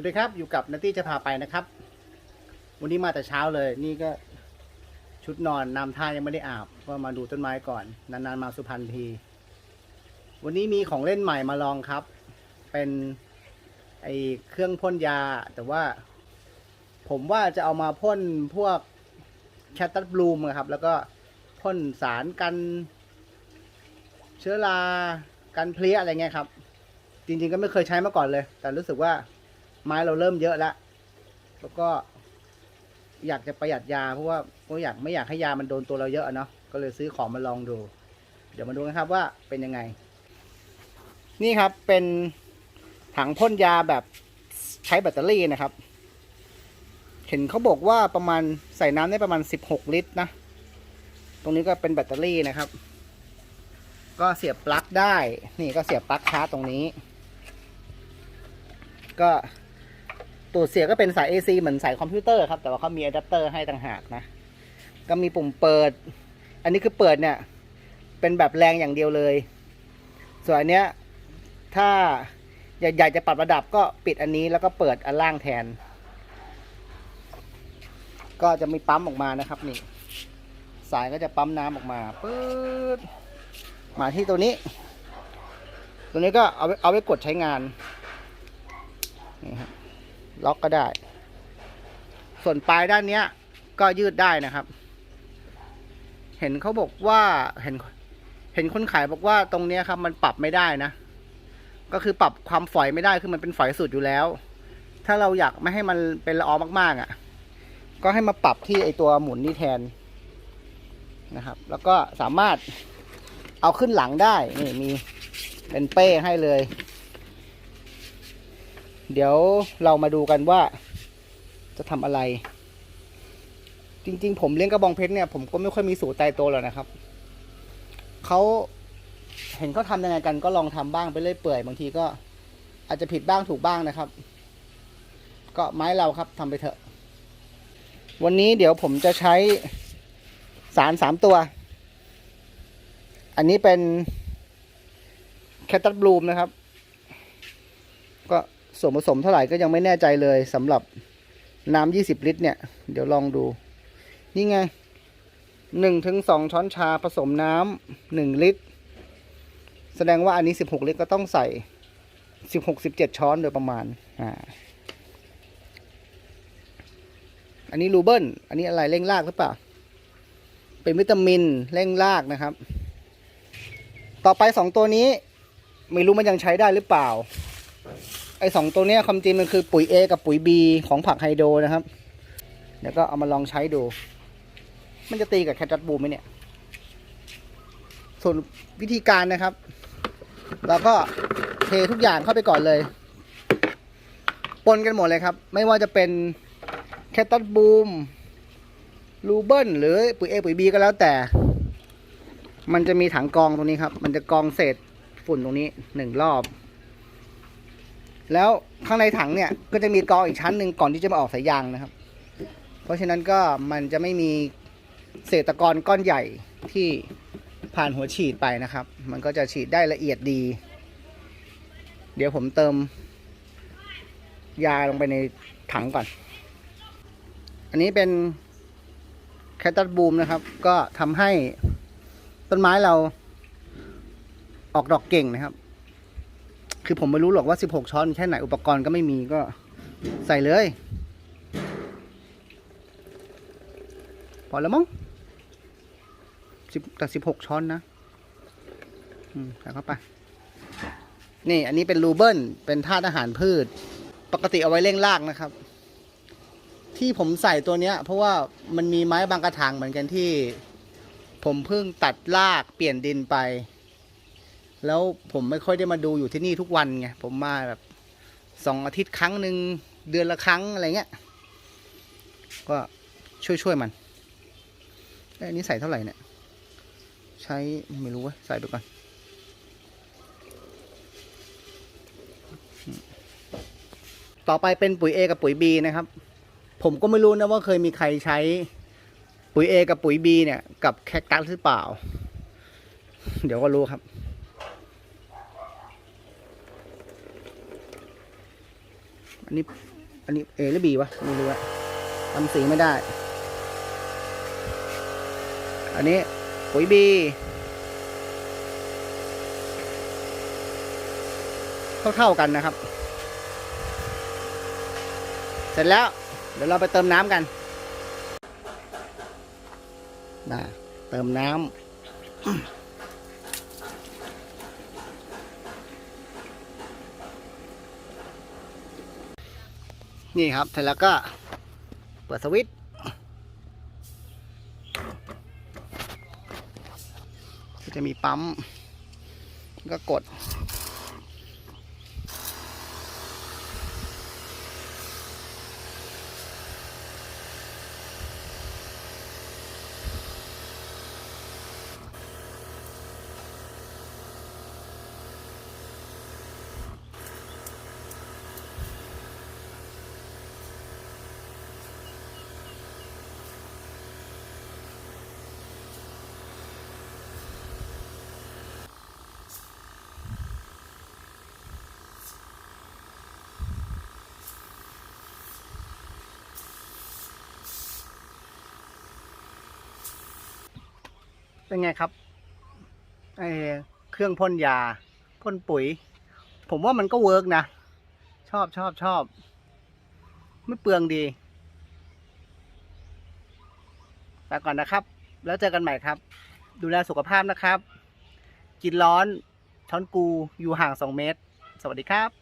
วัสดีครับอยู่กับนัตตี้จะพาไปนะครับ วันนี้มาแต่เช้าเลย นี่ก็ชุดนอนนำท่ายังไม่ได้อาบก็มาดูต้นไม้ก่อนนานๆมาสุพรรณที วันนี้มีของเล่นใหม่มาลองครับ เป็นไอเครื่องพ่นยา แต่ว่า ผมว่าจะเอามาพ่นพวกแคตตัสบลูมครับ แล้วก็พ่นสารกันเชื้อรากันเพลี้ยอะไรเงี้ยครับ จริง ๆ ก็ไม่เคยใช้มาก่อนเลย แต่รู้สึกว่า ไม้เราเริ่มเยอะแล้วแล้วก็อยากจะประหยัดยาเพราะว่าก็อยากไม่อยากให้ยามันโดนตัวเราเยอะเนาะก็เลยซื้อของมาลองดู เดี๋ยวมาดูกันครับว่าเป็นยังไง นี่ครับเป็นถังพ่นยาแบบใช้แบตเตอรี่นะครับ เห็นเขาบอกว่าประมาณใส่น้ำได้ประมาณ 16 ลิตรนะ ตรงนี้ก็เป็นแบตเตอรี่นะครับ ก็เสียบปลั๊กได้ นี่ก็เสียบปลั๊กชาร์จตรงนี้ ก็ ตัวเสียก็เป็นสาย AC เหมือนสายคอมพิวเตอร์ครับ แต่ว่าเขามีอะแดปเตอร์ให้ต่างหากนะ ก็มีปุ่มเปิด อันนี้คือเปิดเนี่ย เป็นแบบแรงอย่างเดียวเลย ส่วนอันเนี้ยถ้าอยากจะปรับระดับก็ปิดอันนี้แล้วก็เปิดอันล่างแทน ก็จะมีปั๊มออกมานะครับนี่ สายก็จะปั๊มน้ำออกมาปื๊ดมาที่ตัวนี้ ตัวนี้ก็เอาไว้เอาไว้กดใช้งานนี่ครับ ล็อกก็ได้ ส่วนปลายด้านเนี้ย ก็ยืดได้นะครับ เห็นเขาบอกว่าเห็น เห็นคนขายบอกว่าตรงเนี้ยครับ มันปรับไม่ได้นะ ก็คือปรับความฝอยไม่ได้คือมันเป็นฝอยสุดอยู่แล้ว ถ้าเราอยากไม่ให้มันเป็นละอองมากๆอะ่ะ ก็ให้มาปรับที่ไอตัวหมุนนี่แทนนะครับ แล้วก็สามารถเอาขึ้นหลังได้ นี่มีเป็นเป้ให้เลย เดี๋ยวเรามาดูกันว่าจะทำอะไร จริง ๆ ผมเลี้ยงกระบองเพชรเนี่ยผมก็ไม่ค่อยมีสูตรตายตัวหรอกนะครับเขาเห็นเขาทำยังไงกันก็ลองทำบ้างไปเรื่อยเปื่อยบางทีก็อาจจะผิดบ้างถูกบ้างนะครับ ก็ไม้เราครับทำไปเถอะ วันนี้เดี๋ยวผมจะใช้สารสามตัว อันนี้เป็นแคตตัสบลูมนะครับ ส่วนผสมเท่าไหร่ก็ยังไม่แน่ใจเลยสำหรับน้ำยี่สิบลิตรเนี่ย เดี๋ยวลองดู นี่ไงหนึ่งถึงสองช้อนชาผสมน้ำหนึ่งลิตร แสดงว่าอันนี้สิบหกลิตรก็ต้องใส่สิบหกสิบเจ็ดช้อนโดยประมาณอ่าอันนี้รูเบิลอันนี้อะไรเร่งรากหรือเปล่า เป็นวิตามินเร่งรากนะครับ ต่อไปสองตัวนี้ ไม่รู้มันยังใช้ได้หรือเปล่า ไอสองตัวเนี้ยความจริงมันคือปุ๋ย A กับปุ๋ย B ของผักไฮโดรนะครับ เดี๋ยวก็เอามาลองใช้ดู มันจะตีกับแคทตัสบูมไหมเนี่ย ส่วนวิธีการนะครับ เราก็เททุกอย่างเข้าไปก่อนเลย ปนกันหมดเลยครับ ไม่ว่าจะเป็นแคทตัสบูมรูเบิลหรือปุ๋ย A ปุ๋ย B ก็แล้วแต่ มันจะมีถังกองตรงนี้ครับ มันจะกองเศษฝุ่นตรงนี้หนึ่งรอบ แล้วข้างในถังเนี่ยก็จะมีกรองอีกชั้นหนึ่งก่อนที่จะมาออกสายยางนะครับ เพราะฉะนั้นก็มันจะไม่มีเศษตะกอนก้อนใหญ่ที่ผ่านหัวฉีดไปนะครับ มันก็จะฉีดได้ละเอียดดี เดี๋ยวผมเติม ยาลงไปในถังก่อน อันนี้เป็นแคตตัสบูมนะครับ ก็ทำให้ต้นไม้เราออกดอกเก่งนะครับ คือผมไม่รู้หรอกว่า 16 ช้อนแค่ไหนอุปกรณ์ก็ไม่มีก็ใส่เลย พอแล้วมั้งสิบแต่สิบหกช้อนนะใส่เข้าไป นี่อันนี้เป็นรูเบิลเป็นธาตุอาหารพืช ปกติเอาไว้เร่งรากนะครับ ที่ผมใส่ตัวเนี้ย เพราะว่ามันมีไม้บางกระถางเหมือนกันที่ ผมเพิ่งตัดรากเปลี่ยนดินไป แล้วผมไม่ค่อยได้มาดูอยู่ที่นี่ทุกวันไงผมมาแบบสองอาทิตย์ครั้งหนึ่งเดือนละครั้งอะไรเงี้ย ก็ช่วยช่วยมันเอ้ยอันนี้ใส่เท่าไหร่เนี่ย ใช้ไม่รู้ว่าใส่ไปก่อนต่อไปเป็นปุ๋ย A กับปุ๋ย B นะครับ ผมก็ไม่รู้นะว่าเคยมีใครใช้ปุ๋ย A กับปุ๋ย B เนี่ย กับแคคตัสหรือเปล่า เดี๋ยวก็รู้ครับ อันนี้ อันนี้เอหรือบีวะไม่รู้อะทำสีไม่ได้ อันนี้ปุ๋ยบีเท่าๆกันนะครับ เสร็จแล้ว เดี๋ยวเราไปเติมน้ำกันนะเติมน้ำ นี่ครับเสร็จแล้วก็เปิดสวิตช์จะมีปั๊ม ก็กด เป็นไงครับไอเครื่องพ่นยาพ่นปุ๋ย ผมว่ามันก็เวิร์กนะ ชอบชอบชอบ ไม่เปลืองดีไปก่อนนะครับ แล้วเจอกันใหม่ครับ ดูแลสุขภาพนะครับ กินร้อนช้อนกูอยู่ห่างสองเมตร สวัสดีครับ